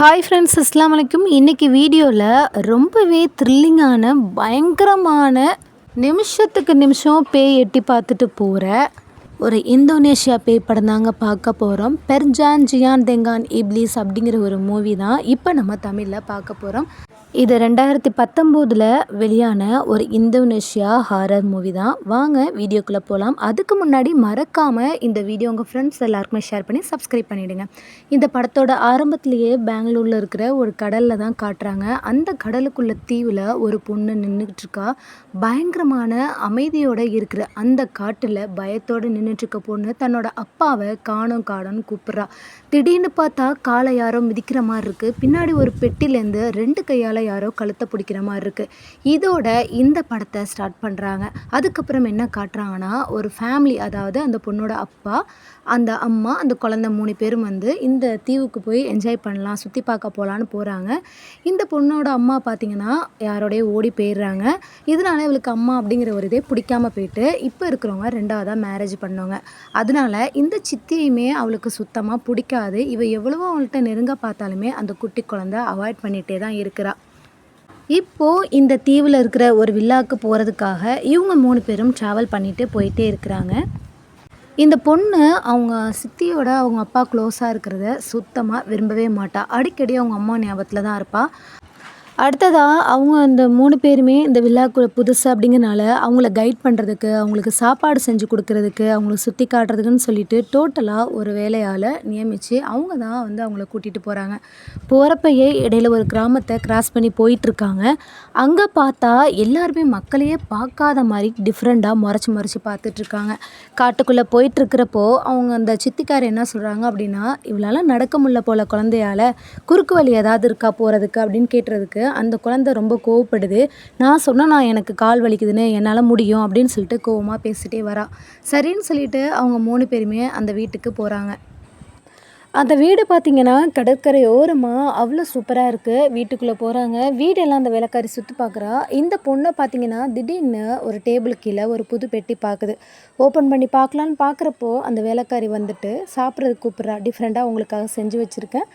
Hi friends அஸ்லாம் வலைக்கும் இன்றைக்கி வீடியோவில் ரொம்பவே த்ரில்லிங்கான பயங்கரமான நிமிஷத்துக்கு நிமிஷம் பேய் எட்டி பார்த்துட்டு போகிற ஒரு இந்தோனேஷியா பேய் படம் தாங்க பார்க்க போகிறோம் பெர்ஜான் ஜியான் தெங்கான் இப்லீஸ் அப்படிங்கிற ஒரு மூவி தான் இப்போ நம்ம தமிழில் பார்க்க போகிறோம் இது ரெண்டாயிரத்தி பத்தொம்போதில் வெளியான ஒரு இந்தோனேஷியா ஹாரர் மூவி தான். வாங்க வீடியோக்குள்ளே போகலாம் அதுக்கு முன்னாடி மறக்காமல் இந்த வீடியோ உங்கள் ஃப்ரெண்ட்ஸ் எல்லாருக்குமே ஷேர் பண்ணி சப்ஸ்கிரைப் பண்ணிவிடுங்க இந்த படத்தோட ஆரம்பத்திலேயே பெங்களூரில் இருக்கிற ஒரு கடலில் தான் காட்டுறாங்க. அந்த கடலுக்குள்ள தீவில் ஒரு பொண்ணு நின்றுக்கிட்டு இருக்கா. பயங்கரமான அமைதியோடு இருக்கிற அந்த காட்டில் பயத்தோடு நின்று நின்றுட்டுருக்க பொண்ணு தன்னோட அப்பாவை காணும் காடன்னு கூப்பிட்றா. திடீர்னு பார்த்தா காலை யாரோ மிதிக்கிற மாதிரி இருக்குது பின்னாடி ஒரு பெட்டிலேருந்து ரெண்டு கையால் யாரோ கழுத்தை பிடிக்கிற மாதிரி இருக்குது இதோட இந்த படத்தை ஸ்டார்ட் பண்ணுறாங்க அதுக்கப்புறம் என்ன காட்டுறாங்கன்னா ஒரு ஃபேமிலி அதாவது அந்த பொண்ணோட அப்பா அந்த அம்மா அந்த குழந்த மூணு பேரும் வந்து இந்த தீவுக்கு போய் என்ஜாய் பண்ணலாம் சுற்றி பார்க்க போகலான்னு போகிறாங்க இந்த பொண்ணோட அம்மா பார்த்திங்கன்னா யாரோடய ஓடி போயிடுறாங்க. இதனால இவளுக்கு அம்மா அப்படிங்கிற ஒரு இதே பிடிக்காம போயிட்டு இப்போ இருக்கிறவங்க ரெண்டாவதாக மேரேஜ் பண்ணவங்க. அதனால இந்த சித்தியுமே அவளுக்கு சுத்தமாக பிடிக்காது. இவ எவ்வளவோ அவள்கிட்ட நெருங்க பார்த்தாலுமே அந்த குட்டி குழந்தை அவாய்ட் பண்ணிகிட்டே தான் இருக்கிறா. இப்போது இந்த தீவில் இருக்கிற ஒரு வில்லாவுக்கு போகிறதுக்காக இவங்க மூணு பேரும் ட்ராவல் பண்ணிட்டு போயிட்டே இருக்கிறாங்க. இந்த பொண்ணு அவங்க சித்தியோட அவங்க அப்பா க்ளோஸாக இருக்கிறத சுத்தமாக விரும்பவே மாட்டாள் அடிக்கடி அவங்க அம்மா ஞாபகத்தில் தான் இருப்பாள் அடுத்ததாக அவங்க அந்த மூணு பேருமே இந்த விழாக்குள்ள புதுசு அப்படிங்கிறனால அவங்கள கைட் பண்ணுறதுக்கு அவங்களுக்கு சாப்பாடு செஞ்சு கொடுக்கறதுக்கு அவங்களுக்கு சுற்றி காட்டுறதுக்குன்னு சொல்லிட்டு டோட்டலாக ஒரு வேலையால் நியமித்து அவங்க தான் வந்து அவங்கள கூட்டிகிட்டு போகிறாங்க போகிறப்பையே இடையில ஒரு கிராமத்தை கிராஸ் பண்ணி போயிட்டுருக்காங்க. அங்கே பார்த்தா எல்லாருமே மக்களையே பார்க்காத மாதிரி டிஃப்ரெண்ட்டாக முறைச்சி முறைச்சி பார்த்துட்ருக்காங்க காட்டுக்குள்ளே போயிட்டுருக்கிறப்போ அவங்க அந்த சித்திக்கார் என்ன சொல்கிறாங்க அப்படின்னா இவளால் நடக்க முடியல போல் குழந்தையால். குறுக்கு வழி ஏதாவது இருக்கா போகிறதுக்கு அப்படின்னு கேட்டுறதுக்கு அந்த குழந்த ரொம்ப கோவப்படுது. நான் சொன்னால் நான் எனக்கு கால் வலிக்குதுன்னு என்னால் முடியும் அப்படின்னு சொல்லிட்டு கோவமாக பேசிட்டே வரா. சரின்னு சொல்லிட்டு அவங்க மூணு பேருமே அந்த வீட்டுக்கு போகிறாங்க அந்த வீடு பார்த்திங்கன்னா கடற்கரை ஓரமாக அவ்வளோ சூப்பராக இருக்குது வீட்டுக்குள்ளே போகிறாங்க வீடெல்லாம் அந்த வேலைக்காரி சுற்றி பார்க்குறா இந்த பொண்ணை பார்த்திங்கன்னா திடீர்னு ஒரு டேபிள் கீழே ஒரு புது பெட்டி பார்க்குது ஓப்பன் பண்ணி பார்க்கலான்னு பார்க்குறப்போ அந்த வேலைக்காரி வந்துட்டு சாப்பிட்றதுக்கு கூப்பிட்றா. டிஃப்ரெண்ட்டாக உங்களுக்காக செஞ்சு வச்சுருக்கேன்.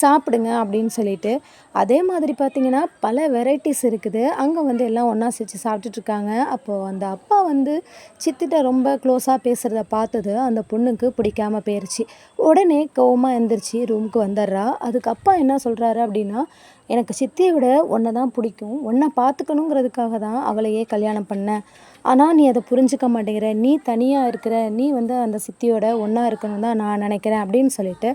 சாப்பிடுங்க அப்படின்னு சொல்லிட்டு அதே மாதிரி பார்த்திங்கன்னா பல வெரைட்டிஸ் இருக்குது. அங்கே வந்து எல்லாம் ஒன்றா சேர்த்து சாப்பிட்டுட்ருக்காங்க அப்போது அந்த அப்பா வந்து சித்திட்ட ரொம்ப க்ளோஸாக பேசுகிறத பார்த்தது அந்த பொண்ணுக்கு பிடிக்காம போயிடுச்சு உடனே கோவமாக எழுந்திரிச்சு ரூமுக்கு வந்துடுறா. அதுக்கு அப்பா என்ன சொல்கிறாரு அப்படின்னா எனக்கு சித்தியை விட ஒன்றை தான் பிடிக்கும். ஒன்றை பார்த்துக்கணுங்கிறதுக்காக தான் அவளையே கல்யாணம் பண்ணேன். ஆனால் நீ அதை புரிஞ்சுக்க மாட்டேங்கிற. நீ தனியாக இருக்கிற நீ வந்து அந்த சித்தியோட ஒன்றா இருக்கணும் தான் நான் நினைக்கிறேன் அப்படின்னு சொல்லிட்டு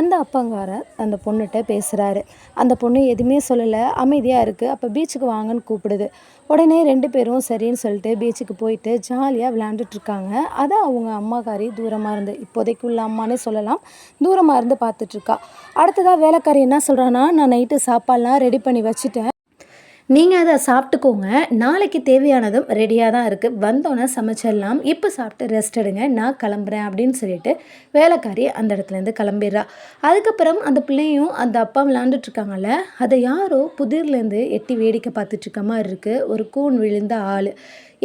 அந்த அப்பங்கார அந்த பொண்ணுகிட்ட பேசுகிறாரு அந்த பொண்ணு எதுவுமே சொல்லலை. அமைதியாக இருக்குது அப்போ பீச்சுக்கு வாங்கன்னு கூப்பிடுது. உடனே ரெண்டு பேரும் சரின்னு சொல்லிட்டு பீச்சுக்கு போயிட்டு ஜாலியாக விளையாண்டுட்ருக்காங்க அதை அவங்க அம்மாக்காரி தூரமாக இருந்து இப்போதைக்கு உள்ள அம்மானே சொல்லலாம் தூரமாக இருந்து பார்த்துட்ருக்கா அடுத்ததாக வேலைக்காரி என்ன சொல்கிறான்னா நான் நைட்டு சாப்பாடெலாம் ரெடி பண்ணி வச்சுட்டேன். நீங்கள் அதை சாப்பிட்டுக்கோங்க. நாளைக்கு தேவையானதும் ரெடியாக தான் இருக்குது வந்தோன்னே சமைச்சிடலாம். இப்போ சாப்பிட்டு ரெஸ்ட் எடுங்க. நான் கிளம்புறேன் அப்படின்னு சொல்லிட்டு வேலைக்காரி அந்த இடத்துலேருந்து கிளம்பிடுறா. அதுக்கப்புறம் அந்த பிள்ளையும் அந்த அப்பா விளாண்டுட்ருக்காங்கல்ல அதை யாரோ புதிர்லேருந்து எட்டி வேடிக்கை பார்த்துட்ருக்க மாதிரி இருக்குது ஒரு கூன் விழுந்த ஆள்.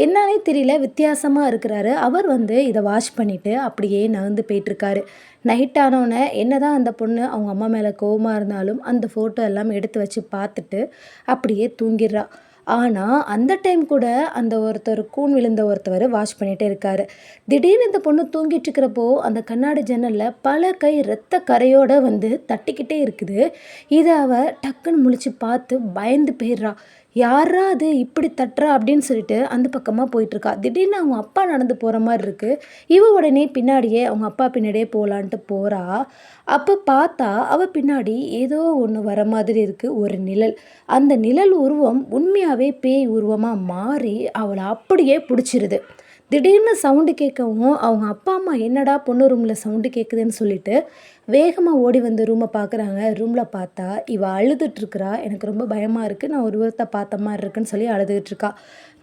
என்னன்னே தெரியல வித்தியாசமாக இருக்கிறாரு. அவர் வந்து இதை வாஷ் பண்ணிவிட்டு அப்படியே நகர்ந்து போயிட்டுருக்காரு. நைட் ஆனோடனே என்ன தான் அந்த பொண்ணு அவங்க அம்மா மேலே கோவமாக இருந்தாலும் அந்த ஃபோட்டோ எல்லாம் எடுத்து வச்சு பார்த்துட்டு அப்படியே தூங்கிடுறா. ஆனால் அந்த டைம் கூட அந்த ஒருத்தர் கூன் விழுந்த ஒருத்தவர் வாஷ் பண்ணிகிட்டே இருக்கார். திடீர்னு இந்த பொண்ணு தூங்கிட்டு இருக்கிறப்போ அந்த கண்ணாடி ஜன்னலில் பல கை ரத்த கரையோடு வந்து தட்டிக்கிட்டே இருக்குது. இதை அவள் டக்குன்னு முழிச்சு பார்த்து பயந்து போயிடுறா. யாரா அது? இப்படி தட்டுறா அப்படின்னு சொல்லிட்டு அந்த பக்கமாக போயிட்டுருக்கா. திடீர்னு அவங்க அப்பா நடந்து போகிற மாதிரி இருக்குது இவ உடனே பின்னாடியே அவங்க அப்பா பின்னாடியே போகலான்ட்டு போகிறா அப்போ பார்த்தா அவள் பின்னாடி ஏதோ ஒன்று வர மாதிரி இருக்குது ஒரு நிழல். அந்த நிழல் உருவம் உண்மையாகவே பேய் உருவமாக மாறி அவளை அப்படியே பிடிச்சிருது. திடீர்னு சவுண்டு கேட்கவும் அவங்க அப்பா அம்மா என்னடா பொண்ணு ரூமில் சவுண்டு கேட்குதுன்னு சொல்லிட்டு வேகமாக ஓடி வந்து ரூமை பார்க்குறாங்க ரூமில் பார்த்தா இவள் அழுதுட்டுருக்குறா. எனக்கு ரொம்ப பயமாக இருக்குது நான் ஒரு ஒருத்த பார்த்த மாதிரி இருக்குன்னு சொல்லி அழுதுகிட்ருக்கா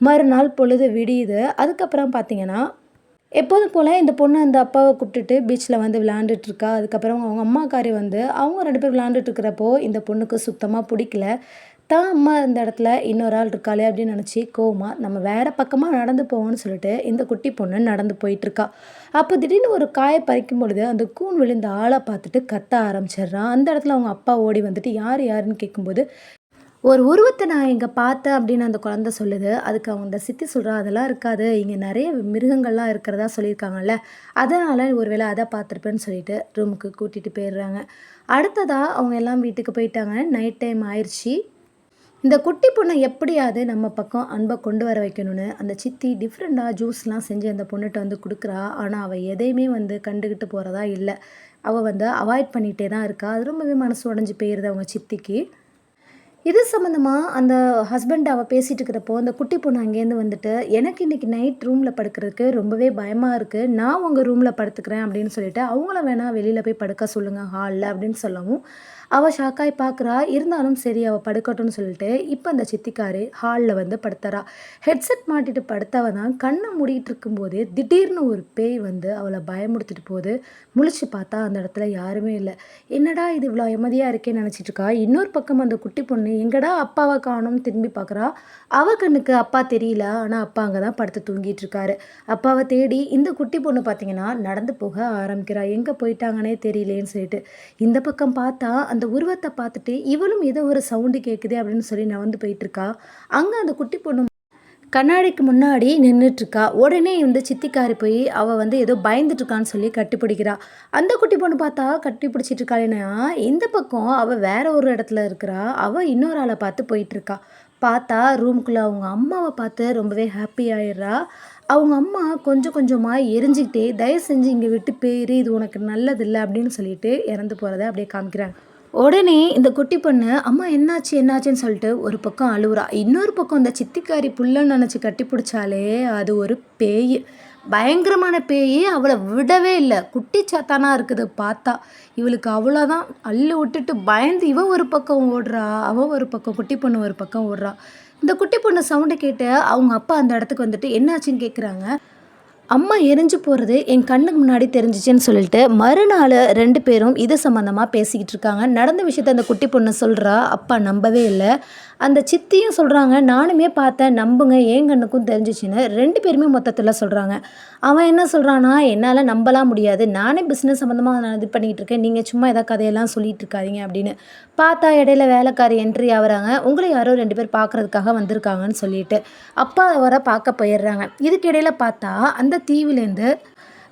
மறுநாள் பொழுது விடியுது. அதுக்கப்புறம் பார்த்தீங்கன்னா எப்போதும் போல் இந்த பொண்ணு அந்த அப்பாவை கூப்பிட்டுட்டு பீச்சில் வந்து விளாண்டுட்ருக்கா அதுக்கப்புறம் அவங்க அம்மாக்காரி வந்து அவங்க ரெண்டு பேர் விளாண்டுட்ருக்கிறப்போ இந்த பொண்ணுக்கு சுத்தமாக பிடிக்கல. தான் அம்மா இந்த இடத்துல இன்னொரு ஆள் இருக்காளே அப்படின்னு நினச்சி கோமா நம்ம வேறு பக்கமாக நடந்து போவோம்னு சொல்லிட்டு இந்த குட்டி பொண்ணு நடந்து போயிட்டுருக்கா. அப்போ திடீர்னு ஒரு காயை பறிக்கும் பொழுது அந்த கூன் விழுந்த ஆளை பார்த்துட்டு கத்த ஆரம்பிச்சிடுறான் அந்த இடத்துல அவங்க அப்பா ஓடி வந்துட்டு யார் யாருன்னு கேட்கும்போது ஒரு உருவத்தை நான் இங்கே பார்த்தேன் அப்படின்னு அந்த குழந்தை சொல்லுது. அதுக்கு அவங்க அந்த சித்தி சொல்கிறா அதெல்லாம் இருக்காது. இங்கே நிறைய மிருகங்கள்லாம் இருக்கிறதா சொல்லியிருக்காங்கல்ல. அதனால் ஒருவேளை அதை பார்த்துருப்பேன்னு சொல்லிட்டு ரூமுக்கு கூட்டிகிட்டு போயிடுறாங்க. அடுத்ததாக அவங்க எல்லாம் வீட்டுக்கு போயிட்டாங்க. நைட் டைம் ஆயிடுச்சு இந்த குட்டி பொண்ணை எப்படியாவது நம்ம பக்கம் அன்பை கொண்டு வர வைக்கணும்னு அந்த சித்தி டிஃப்ரெண்ட்டாக ஜூஸ்லாம் செஞ்சு அந்த பொண்ணுகிட்ட வந்து கொடுக்குறா. ஆனால் அவள் எதையுமே வந்து கண்டுக்கிட்டு போகிறதா இல்லை. அவள் வந்து அவாய்ட் பண்ணிகிட்டே தான் இருக்கா. அது ரொம்பவே மனசு உடஞ்சி போயிடுது அவங்க சித்திக்கு. இது சம்மந்தமாக அந்த ஹஸ்பண்ட் அவள் பேசிகிட்டு இருக்கிறப்போ அந்த குட்டி பொண்ணு அங்கேருந்து வந்துட்டு எனக்கு இன்றைக்கி நைட் ரூமில் படுக்கிறதுக்கு ரொம்பவே பயமாக இருக்குது நான் உங்கள் ரூமில் படுத்துக்கிறேன் அப்படின்னு சொல்லிட்டு அவங்கள வேணால் வெளியில் போய் படுக்க சொல்லுங்கள் ஹாலில் அப்படின்னு சொல்லவும் அவள் ஷாக்காய் பார்க்குறா இருந்தாலும் சரி அவள் படுக்கட்டும்னு சொல்லிட்டு இப்போ அந்த சித்திக்காரு ஹாலில் வந்து படுத்துறா. ஹெட்செட் மாட்டிட்டு படுத்தவ தான் கண்ணை மூடிட்டு இருக்கும்போது திடீர்னு ஒரு பேய் வந்து அவளை பயமுடுத்திட்டு போகுது. முழிச்சு பார்த்தா அந்த இடத்துல யாருமே இல்லை. என்னடா இது இவ்வளோ எமதியாக இருக்கேன்னு நினச்சிட்டு இருக்கா. இன்னொரு பக்கம் அந்த குட்டி பொண்ணு எங்கடா அப்பாவை காணும் திரும்பி பார்க்குறா அவ கண்ணுக்கு அப்பா தெரியல. ஆனால் அப்பா அங்கே தான் படுத்து தூங்கிட்டு இருக்காரு. அப்பாவை தேடி இந்த குட்டி பொண்ணு பார்த்தீங்கன்னா நடந்து போக ஆரம்பிக்கிறா. எங்கே போயிட்டாங்கன்னே தெரியலேன்னு சொல்லிட்டு. இந்த பக்கம் பார்த்தா அந்த அந்த உருவத்தை பார்த்துட்டு இவளும் ஏதோ ஒரு சவுண்டு கேட்குது அப்படின்னு சொல்லி நவந்து வந்து போயிட்டுருக்கா. அங்கே அந்த குட்டி பொண்ணு கண்ணாடிக்கு முன்னாடி நின்றுட்டுருக்கா உடனே வந்து சித்திக்காரி போய் அவள் வந்து ஏதோ பயந்துட்டுருக்கான்னு சொல்லி கட்டிப்பிடிக்கிறா. அந்த குட்டி பொண்ணு பார்த்தா கட்டி பிடிச்சிட்ருக்காளேனா இந்த பக்கம் அவள் வேற ஒரு இடத்துல இருக்கிறா. அவள் இன்னொரு ஆளை பார்த்து போயிட்டுருக்கா. பார்த்தா ரூம்குள்ளே அவங்க அம்மாவை பார்த்து ரொம்பவே ஹாப்பி ஆயிடுறா. அவங்க அம்மா கொஞ்சம் கொஞ்சமாக எரிஞ்சுக்கிட்டே தயவு செஞ்சு இங்கே விட்டு போயிரு இது உனக்கு நல்லதில்லை அப்படின்னு சொல்லிட்டு இறந்து போகிறத அப்படியே காமிக்கிறாங்க. உடனே இந்த குட்டி பொண்ணு அம்மா என்னாச்சு என்னாச்சுன்னு சொல்லிட்டு ஒரு பக்கம் அழுவுறா. இன்னொரு பக்கம் இந்த சித்திக்காரி புல்லன்னு நினச்சி கட்டி பிடிச்சாலே அது ஒரு பேய். பயங்கரமான பேய் அவளை விடவே இல்லை. குட்டி சாத்தானா இருக்குது பார்த்தா. இவளுக்கு அவ்வளோதான் அள்ளு விட்டுட்டு பயந்து இவன் ஒரு பக்கம் ஓடுறா அவன் ஒரு பக்கம் குட்டி பொண்ணு ஒரு பக்கம் ஓடுறா. இந்த குட்டி பொண்ணு சவுண்டை கேட்டு அவங்க அப்பா அந்த இடத்துக்கு வந்துட்டு என்னாச்சுன்னு கேட்குறாங்க அம்மா எரிஞ்சு போகிறது என் கண்ணுக்கு முன்னாடி தெரிஞ்சிச்சுன்னு சொல்லிட்டு மறுநாள் ரெண்டு பேரும் இது சம்மந்தமாக பேசிக்கிட்டு இருக்காங்க. நடந்த விஷயத்த அந்த குட்டி பொண்ணு சொல்கிறா அப்பா நம்பவே இல்லை. அந்த சித்தியும் சொல்கிறாங்க நானுமே பார்த்தேன் நம்புங்க ஏன் கண்ணுக்கும் தெரிஞ்சிச்சின்னு. ரெண்டு பேருமே மொத்தத்தில் சொல்கிறாங்க அவன் என்ன சொல்கிறான்னா என்னால் நம்பலாம் முடியாது. நானே பிஸ்னஸ் சம்மந்தமாக நான் இது பண்ணிகிட்டு இருக்கேன். நீங்கள் சும்மா எதாவது கதையெல்லாம் சொல்லிட்டு இருக்காதீங்க அப்படின்னு. பார்த்தா இடையில வேலைக்காரி என்ட்ரி ஆகுறாங்க. உங்களை யாரோ ரெண்டு பேர் பார்க்குறதுக்காக வந்திருக்காங்கன்னு சொல்லிட்டு. அப்பா வர பார்க்க போயிடுறாங்க. இதுக்கு இடையில பார்த்தா அந்த தீவிலேருந்து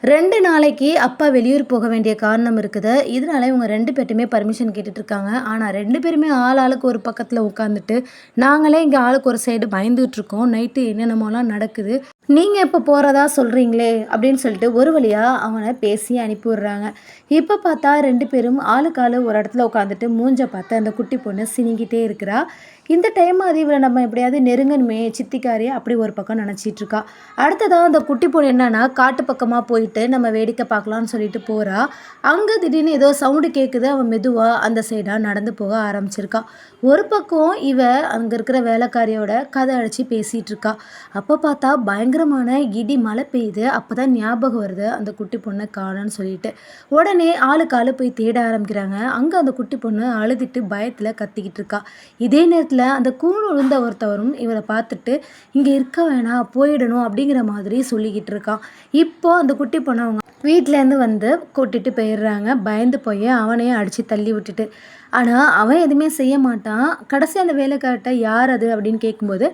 ரெண்டு நாளைக்கு அப்பா வெளியூர் போக வேண்டிய காரணம் இருக்குது. இதனால இவங்க ரெண்டு பேர்ட்டுமே பர்மிஷன் கேட்டுட்டு இருக்காங்க ஆனால் ரெண்டு பேருமே ஆள் ஆளுக்கு ஒரு பக்கத்தில் உட்காந்துட்டு நாங்களே இங்கே ஆளுக்கு ஒரு சைடு பயந்துகிட்ருக்கோம் இருக்கோம் நைட்டு என்னென்னமோலாம் நடக்குது. நீங்கள் இப்போ போகிறதா சொல்கிறீங்களே அப்படின்னு சொல்லிட்டு ஒரு வழியாக அவனை பேசி அனுப்பி விடுறாங்க இப்போ பார்த்தா ரெண்டு பேரும் ஆளுக்கு ஆளு ஒரு இடத்துல உட்காந்துட்டு மூஞ்ச பார்த்து அந்த குட்டி பொண்ணு சினிங்கிட்டே இருக்கிறா. இந்த டைம் அது இவரை நம்ம எப்படியாவது நெருங்கணுமே சித்திக்காரி அப்படி ஒரு பக்கம் நினச்சிட்டு இருக்கா. அடுத்ததாக அந்த குட்டி பொண்ணு என்னன்னா காட்டு பக்கமாக போயிட்டு நம்ம வேடிக்கை பார்க்கலாம்னு சொல்லிட்டு போகிறா அங்கே திடீர்னு ஏதோ சவுண்டு கேட்குது அவன் மெதுவாக அந்த சைடாக நடந்து போக ஆரம்பிச்சிருக்கா. ஒரு பக்கம் இவ அங்கே இருக்கிற வேலைக்காரியோட கதை அடித்து பேசிகிட்டு இருக்கா. அப்போ பார்த்தா பயங்கரமான இடி மழை பெய்யுது. அப்போ தான் ஞாபகம் வருது அந்த குட்டி பொண்ணை காணான்னு சொல்லிட்டு. உடனே ஆளுக்கு ஆளு போய் தேட ஆரம்பிக்கிறாங்க. அங்கே அந்த குட்டி பொண்ணு அழுதுட்டு பயத்தில் கத்திக்கிட்டு இருக்கா. இதே நேரத்தில் அந்த கூண் விழுந்த ஒருத்தவரும் இவரை பார்த்துட்டு இங்கே இருக்க வேணாம் போயிடணும் அப்படிங்கிற மாதிரி சொல்லிக்கிட்டு இருக்கான். இப்போ அந்த குட்டி பொண்ணவங்க வீட்டிலேருந்து வந்து கூட்டிகிட்டு போயிடுறாங்க. பயந்து போய் அவனையும் அடித்து தள்ளி விட்டுட்டு. ஆனால் அவன் எதுவுமே செய்ய மாட்டான். கடைசி அந்த வேலைக்கார்ட்ட யார் அது? அப்படின்னு கேட்கும்போது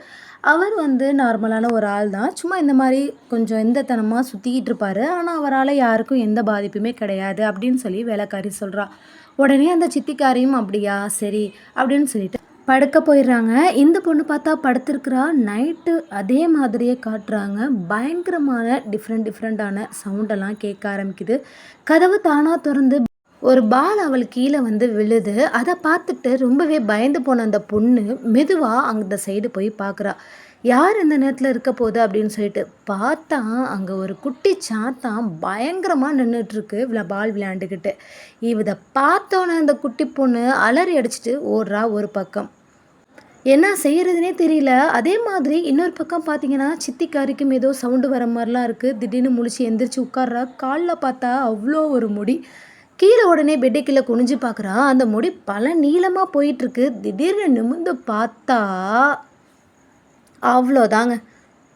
அவர் வந்து நார்மலான ஒரு ஆள் தான். சும்மா இந்த மாதிரி கொஞ்சம் எந்தத்தனமாக சுற்றிக்கிட்டு இருப்பார். ஆனால் அவரால் யாருக்கும் எந்த பாதிப்புமே கிடையாது அப்படின்னு சொல்லி வேலைக்காரி சொல்கிறா உடனே அந்த சித்திக்காரியும் அப்படியா? சரி அப்படின்னு சொல்லிட்டு படுக்க போயிடுறாங்க. இந்த பொண்ணு பார்த்தா படுத்திருக்கிறா. நைட்டு அதே மாதிரியே காட்டுறாங்க. பயங்கரமான டிஃப்ரெண்ட் டிஃப்ரெண்ட்டான சவுண்டெல்லாம் கேட்க ஆரம்பிக்குது. கதவு தானாக திறந்து ஒரு பால் அவள் கீழே வந்து விழுது. அதை பார்த்துட்டு ரொம்பவே பயந்து போன அந்த பொண்ணு மெதுவாக அந்த சைடு போய் பார்க்குறா. யார் இந்த நேரத்தில் இருக்க போகுது? அப்படின்னு சொல்லிட்டு பார்த்தா அங்கே ஒரு குட்டி சாத்தான் பயங்கரமாக நின்றுட்டுருக்கு இவ்வளோ பால் விளையாண்டுக்கிட்டு. இதை பார்த்தோன்னே அந்த குட்டி பொண்ணு அலறி அடிச்சிட்டு ஓடுறா ஒரு பக்கம். என்ன செய்கிறதுனே தெரியல. அதே மாதிரி இன்னொரு பக்கம் பார்த்தீங்கன்னா சித்திக்காரிக்கும் ஏதோ சவுண்டு வர மாதிரிலாம் இருக்குது திடீர்னு முழிச்சு எந்திரிச்சு உட்கார்றா. காலில் பார்த்தா அவ்வளோ ஒரு முடி. கீழே உடனே பெட்டு கீழே குனிஞ்சு பார்க்குறா அந்த முடி பல நீளமாக போயிட்டுருக்கு. திடீர்னு நிமிர்ந்து பார்த்தா அவ்வளோதாங்க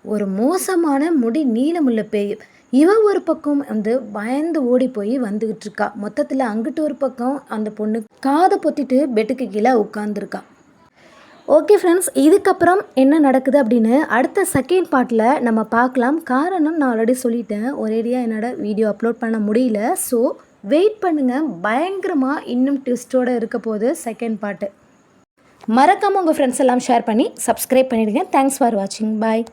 ஒரு மோசமான முடி நீளமுள்ள பேய். இவ ஒரு பக்கம் வந்து பயந்து ஓடி போய் வந்துக்கிட்டு இருக்கா. மொத்தத்தில் அங்கிட்டு ஒரு பக்கம் அந்த பொண்ணு காதை பொத்திட்டு பெட்டுக்கு கீழே உட்காந்துருக்கா ஓகே ஃப்ரெண்ட்ஸ் இதுக்கப்புறம் என்ன நடக்குது அப்படின்னு அடுத்த செகண்ட் பார்ட்டில் நம்ம பார்க்கலாம். காரணம் நான் ஆல்ரெடி சொல்லிட்டேன். ஒரேடியாக என்னோட வீடியோ அப்லோட் பண்ண முடியல. ஸோ வெயிட் பண்ணுங்கள் பயங்கரமாக இன்னும் ட்விஸ்ட்டோடு இருக்க போகுது செகண்ட் பார்ட்டு மறக்காமல் உங்கள் ஃப்ரெண்ட்ஸ் எல்லாம் ஷேர் பண்ணி சப்ஸ்கிரைப் பண்ணிவிடுங்க தேங்க்ஸ் ஃபார் வாட்சிங் பாய்